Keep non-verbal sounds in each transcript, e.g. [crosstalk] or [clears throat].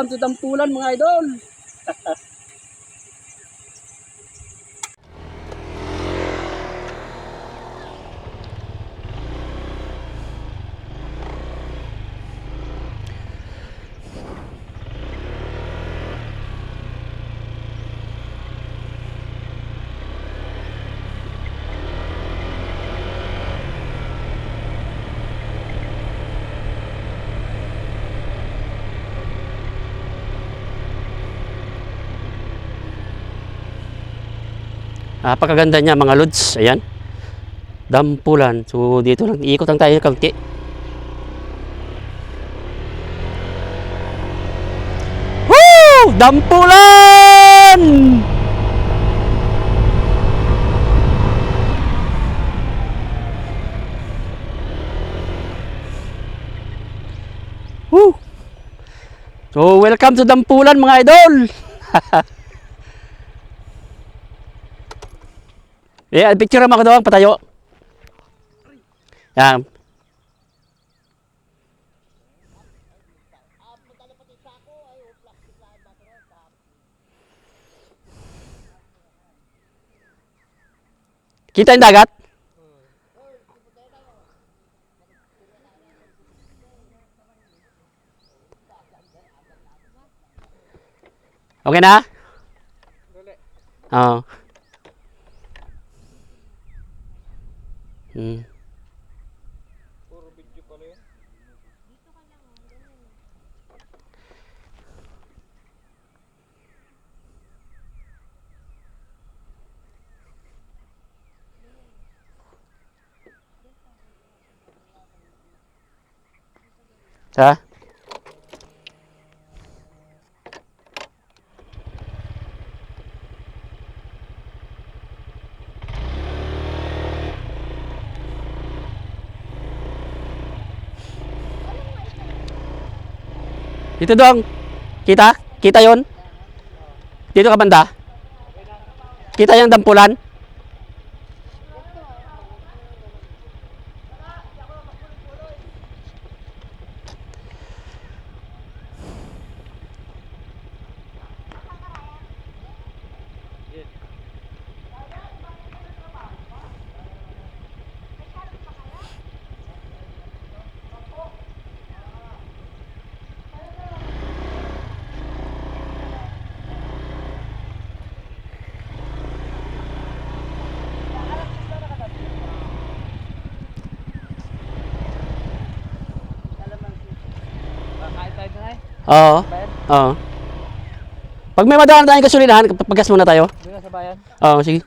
welcome to Dampulan mga idol. [laughs] Napakaganda niya mga lods. Ayan. Dampulan. So dito lang iikot lang tayo kaunti. Woo! Dampulan! Woo! So welcome to Dampulan mga idol. [laughs] Eh, picture mo ako doon, patayo. Yan. Kita yung dagat? Okay na? Oo. Hmm. Ha? Dito dong. Kita? Kita yon? Dito ka banda? Kita yung dampulan? Kahit tayo na eh. Oo. Oo. Pag may madaan tayong gasolinahan, pagas muna tayo. Doon na sa bayan. Oo, sige.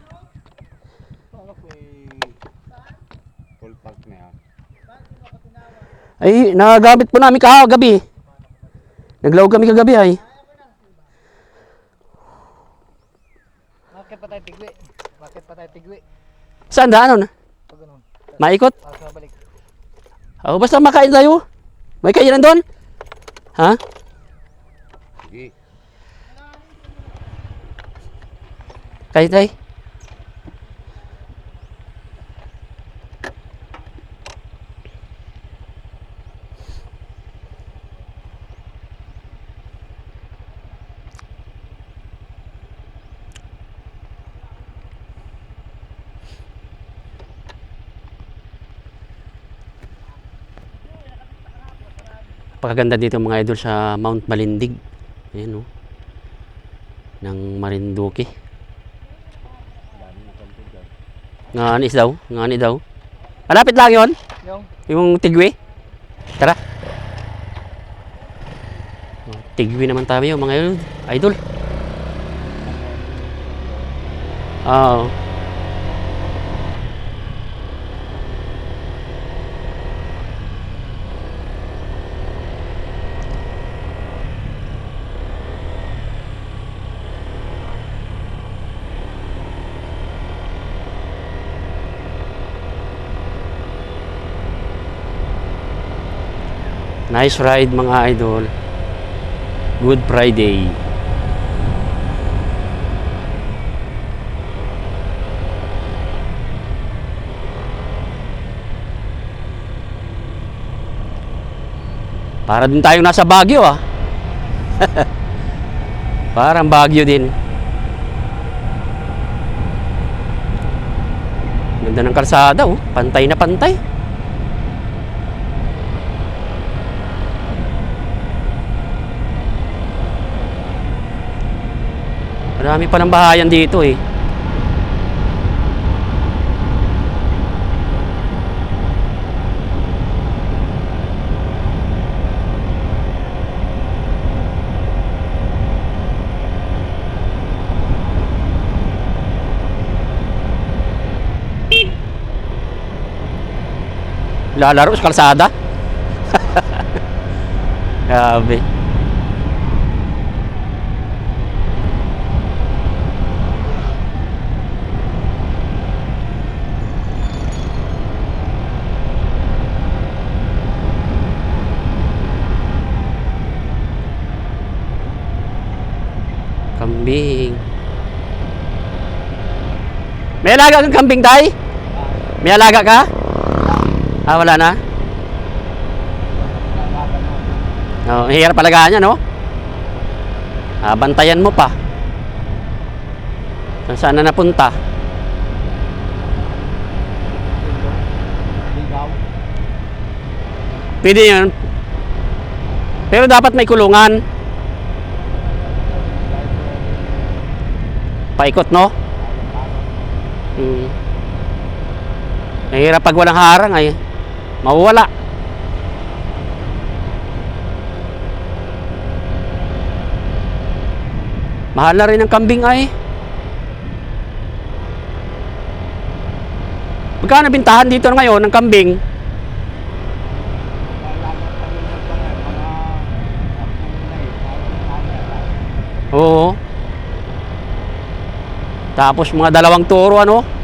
Ano? Ay, nagamit po namin kagabi. Naglaog kami kagabi ay. Bakit pa tayo tigwi? Bakit pa tayo tigwi? Saan daan nun? Pag ganun. Maikot? Oo, basta makain tayo. May kainan doon? Ha? Kain tayo. Pakaganda dito mga idol sa Mount Malindig. Ayan o. Ng Marinduque. Nganis daw. Ngani daw. Malapit lang yon Yung? Yung tigwi. Tara. Oh, Tigwi naman tayo mga idol. Idol. Oo. Nice ride mga idol. Good Friday. Para din tayong nasa Baguio ah. [laughs] Parang Baguio din. Ganda ng kalsada oh. Pantay na pantay. Marami palang bahayan dito eh. Lalaro sa kalsada. [laughs] Grabe. Kambing. May alaga kang kambing, tay? May alaga ka? Ah, wala na? Oh, hirap palagaan niya, no? Ah, bantayan mo pa. Saan saan na napunta? Pwede yun. Pero dapat may kulungan. Paikot, no? Hmm. Mahirap pag walang harang ay mawawala. Mahal na rin ang kambing ay. Magkano bintahan dito ngayon ng kambing? Oo. Tapos mga dalawang toro ano?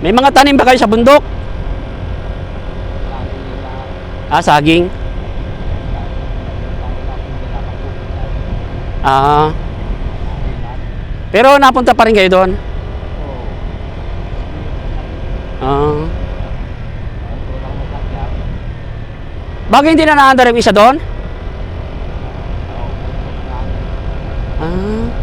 May mga tanim ba kayo sa bundok? Ah, saging. Ah. Pero napunta pa rin kayo doon? Ah. Bagay hindi na naandar yung isa doon? Ah.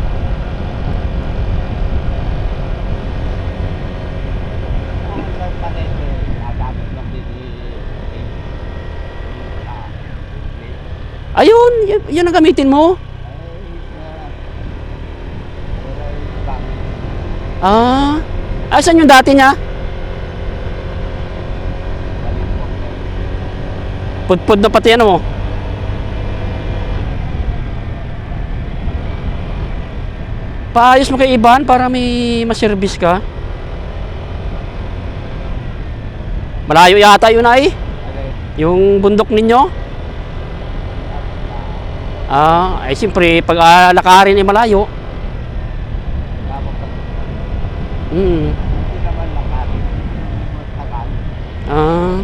Ayun, y- yun ang gamitin mo. Ah. Asan yung dati niya? Pudpud na pati ano mo. Paayos mo kay Iban para may maservice ka. Malayo yata yun ay. Yung bundok ninyo. Ah, ay siyempre pag ah, lakarin ay malayo. Hmm. Ah.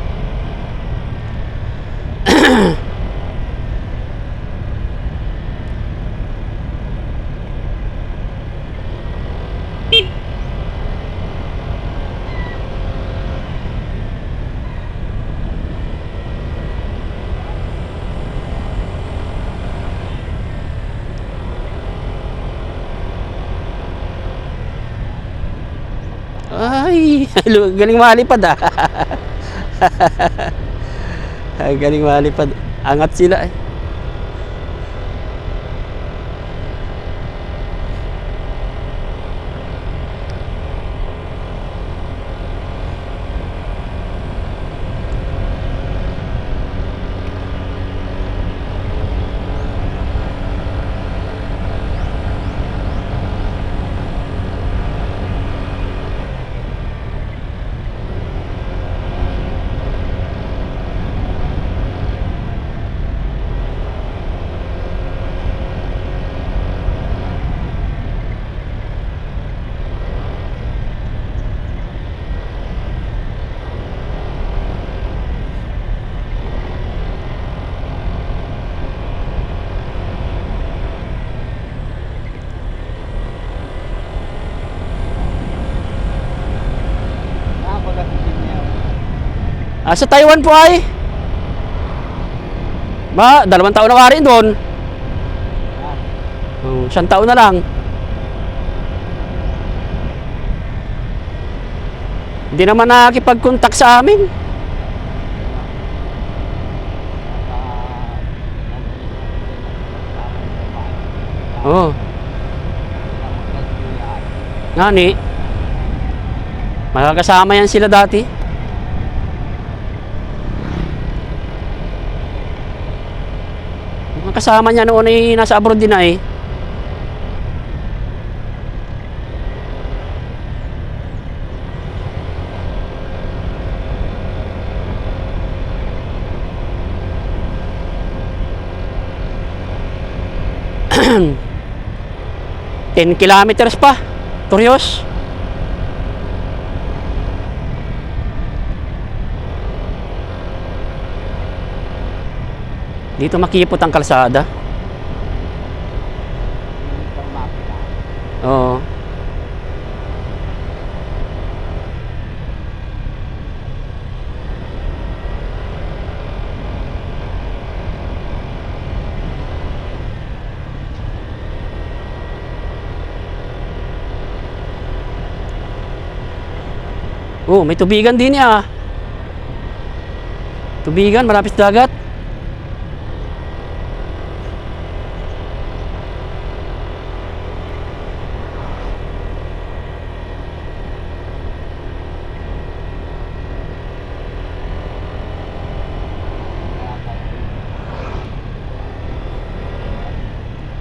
Ay, galing malipad ah. [laughs] Galing malipad. Angat sila eh. Ah, sa Taiwan po ay. Ba, dalawang taon na ka rin doon. Oh, siyang taon na lang. Hindi naman nakakipag-contact sa amin. Oo. Oh. Ngani. Makakasama yan sila dati. Kasama niya noon ay nasa abroad din na eh. [clears throat] Ten kilometers pa. Torios. Dito makipot ang kalsada. Oo. Oh, may tubigan din ya. Tubigan, malapit sa dagat.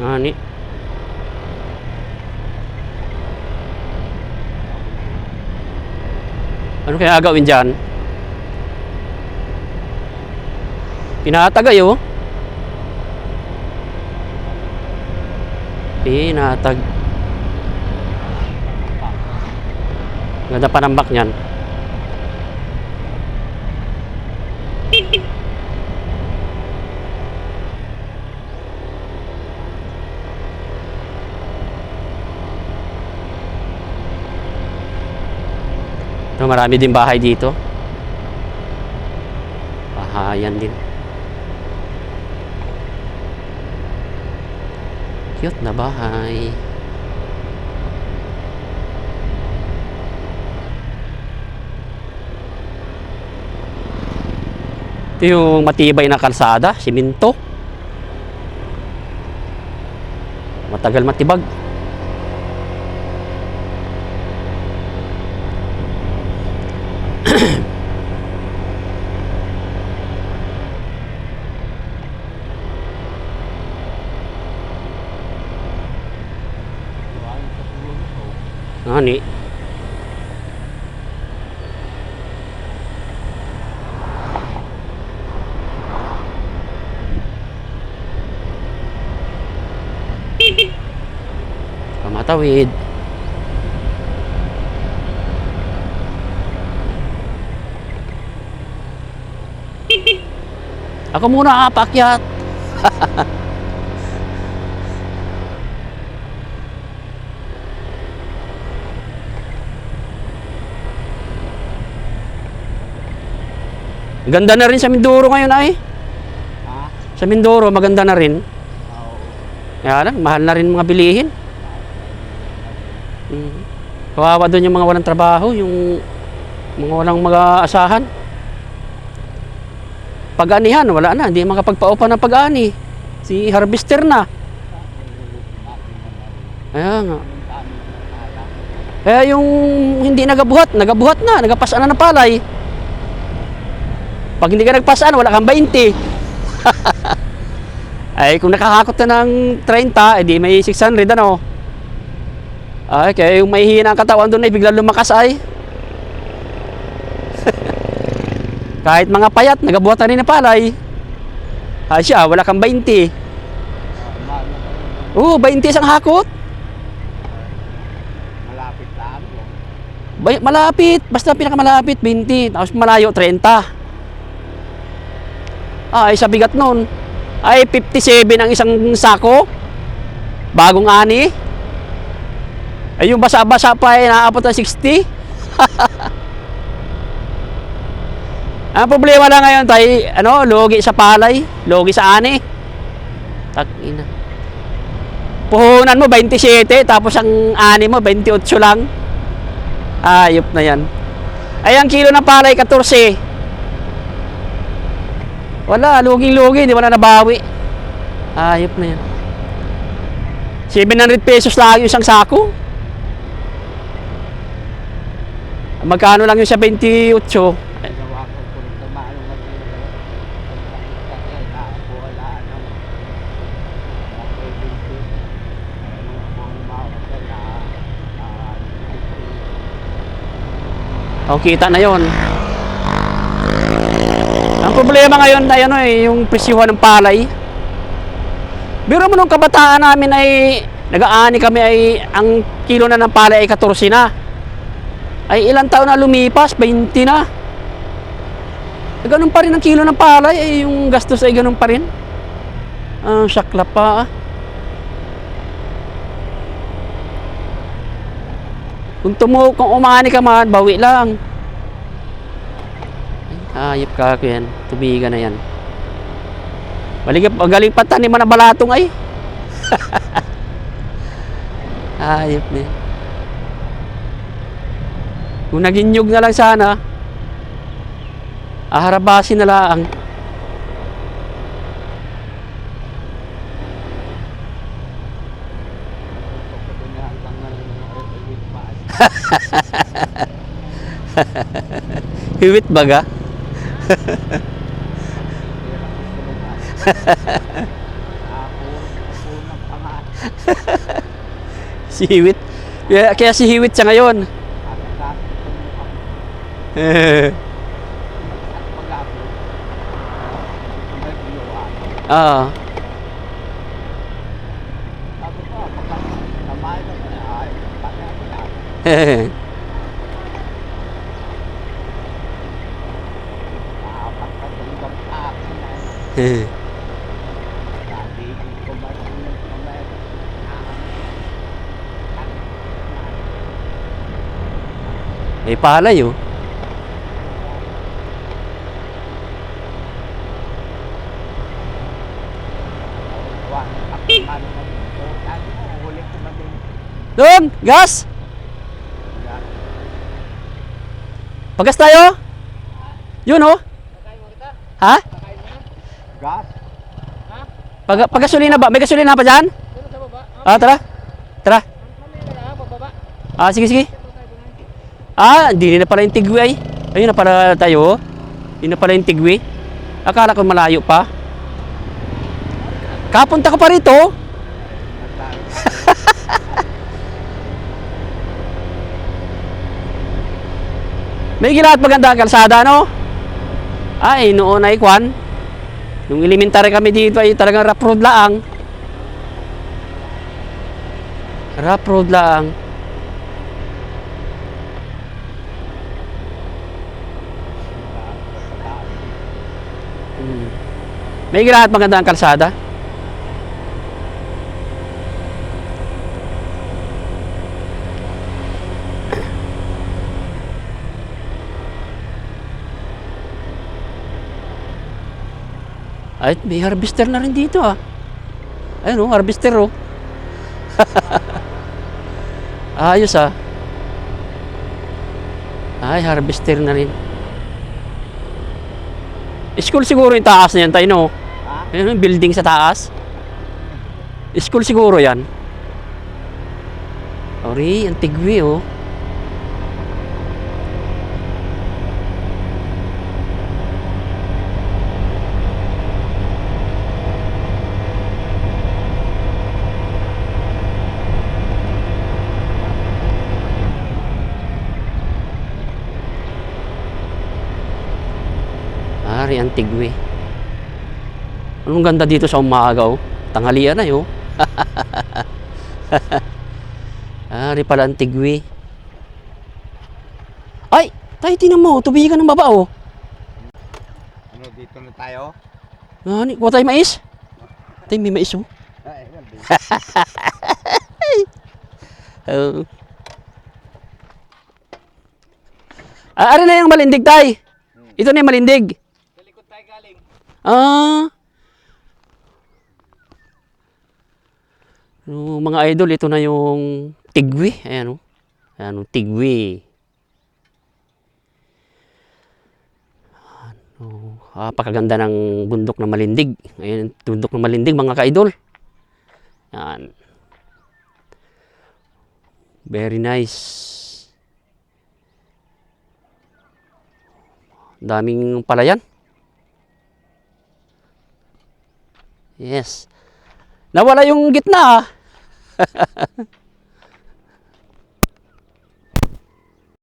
Ani. Ano kaya gagawin dyan? Pinatagay oh. Pinatag. Ganda panambak niyan. No, marami din bahay dito. Bahayan din. Cute na bahay. Ito yung matibay na kalsada, siminto. Matagal matibag. Ani. Pamatawid. Ako muna apakyat. [laughs] Ganda na rin sa Mindoro ngayon ay. Ha? Sa Mindoro maganda na rin. Oo. Lang, mahal na rin mga bilihin. Kawawa doon yung mga walang trabaho, yung mga walang mag-aasahan. Pag-anihan, wala na, hindi makapagpaupa ng pag-ani. Si harvester na. Kaya nga. Kaya yung hindi nagabuhat, nagabuhat na, nagapasaan na ng palay. Pag hindi ka nagpasaan, wala kang 20. [laughs] Ay, kung nakakakot ka ng 30, edi may 600 ano. Ay, kaya yung may hina ang katawan doon ay biglang lumakas ay. [laughs] Kahit mga payat, nagabuhat na rin na palay. Ay siya, wala kang 20. Oo, 20 isang hakot. Malapit lang. Bay, malapit, basta pinakamalapit, 20. Tapos malayo, 30. Ay, sa bigat nun. Ay, 57 ang isang sako. Bagong ani. Ay, yung basa-basa pa ay naabot ng 60. [laughs] Ang problema lang ngayon tayo, ano, logi sa palay, logi sa ani. Takina. Puhunan mo 27 tapos ang ani mo 28 lang. Ayop na yan. Ay, ang kilo ng palay 14. Wala, luging-lugi, di mo na nabawi. Ayop na yan. 700 pesos lang yung isang sako. Magkano lang yung sa 28? Ginawa ko po rin tumaan ng mag-iwalay. Pagkakita na po wala ano. Nakailing ko. Ano po ang mawala na O, kita na yon. Ang problema ngayon ay ano eh, yung presyuhan ng palay. Biro mo nung kabataan namin ay nag-aani kami ay ang kilo na ng palay ay 14 na. Ay ilang taon na lumipas, 20 na. Eh, Ganun pa rin ang kilo ng palay, ay yung gastos ay ganun pa rin. Ah, sakla pa ah. Kung tumu kung umani ka man, bawi lang. Ay, Ayop ka ko yan. Tubigan na yan. Maligap, magaling pa tanim na balatong ay. [laughs] Ayop na yan. Kung naging nyug na lang sana, aharabasin na lang. [laughs] Hiwit baga. [laughs] Si Hiwit. Kaya si Hiwit siya ngayon. Ah. May palay oh. Gas. Pagas tayo. Yun oh. Ha? Gas? Pag pagasolina ba? May gasolina pa diyan? Ah, tara. Tara. Ah, sige sige. Ah, hindi na pala yung tigwi ay. Ayun na pala tayo. Yun na pala yung tigwi. Akala ko malayo pa. Kapunta ko pa rito. [laughs] May ginaat maganda ang kalsada, no? Ay, noon ay kwan. Nung elementary kami dito ay talagang rough road laang. Rough road laang. Hmm. May ginaat maganda ang kalsada. Ay, may harvester na rin dito ah. Ayun oh, harvester oh. [laughs] Ayos ah. Ay, harvester na rin. School siguro yung taas na yan tayo no? Ha? Ayun, yung building sa taas. School siguro yan. Ori, ang tigwi oh. Tigwi. Anong ganda dito sa umaga oh. Tanghalian na [laughs] yun. Ari pala ang tigwi. Ay! Tayo tinan mo, tubigan ng baba oh. Ano, dito na tayo? Nani, kuha tayo mais? Tayo may mais oh. [laughs] Oh. Ah, ari na yung malindig tay. Ito na yung malindig. Sa likod tayo galing. Ah. So, mga idol, ito na yung tigwi. Ayan o. Ayan o, tigwi. Ano, napakaganda ng bundok na malindig. Ayan, bundok na malindig mga ka-idol. Ayan. Very nice. Daming palayan. Yes. Nawala yung gitna ah. [laughs]